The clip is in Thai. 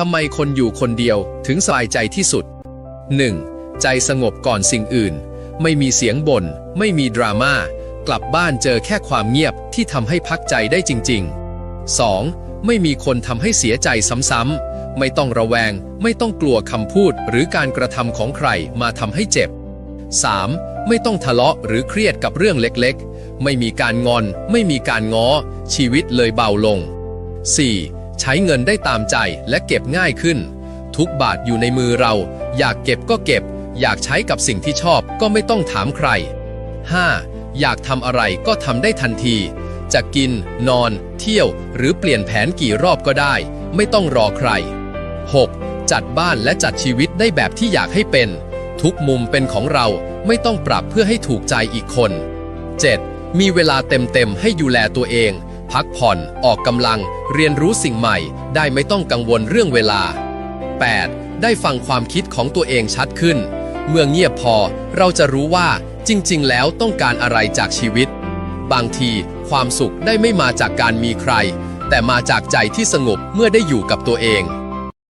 ทำไมคนอยู่คนเดียวถึงสบายใจที่สุด 1. ใจสงบก่อนสิ่งอื่น ไม่มีเสียงบน่นไม่มีดราม่ากลับบ้านเจอแค่ความเงียบที่ทำให้พักใจได้จริง ๆ 2. ไม่มีคนทำให้เสียใจซ้ำๆไม่ต้องระแวง ไม่ต้องกลัวคำพูดหรือการกระทำของใครมาทำให้เจ็บ 3. ไม่ต้องทะเลาะหรือเครียดกับเรื่องเล็กๆ ไม่มีการงอน ไม่มีการง้อ ชีวิตเลยเบาลง 4. ใช้เงินได้ตามใจและเก็บง่ายขึ้น ทุกบาทอยู่ในมือเรา อยากเก็บก็เก็บ อยากใช้กับสิ่งที่ชอบก็ไม่ต้องถามใคร 5. อยากทำอะไรก็ทำได้ทันที จะกิน นอน เที่ยว หรือเปลี่ยนแผนกี่รอบก็ได้ ไม่ต้องรอใคร 6. จัดบ้านและจัดชีวิตได้แบบที่อยากให้เป็น ทุกมุมเป็นของเราไม่ต้องปรับเพื่อให้ถูกใจอีกคน 7. มีเวลาเต็มๆให้ดูแลตัวเอง พักผ่อน ออกกำลัง เรียนรู้สิ่งใหม่ ได้ไม่ต้องกังวลเรื่องเวลา 8. ได้ฟังความคิดของตัวเองชัดขึ้น เมื่อเงียบพอเราจะรู้ว่าจริง ๆ แล้วต้องการอะไรจากชีวิต บางที ความสุขได้ไม่มาจากการมีใคร แต่มาจากใจที่สงบเมื่อได้อยู่กับตัวเอง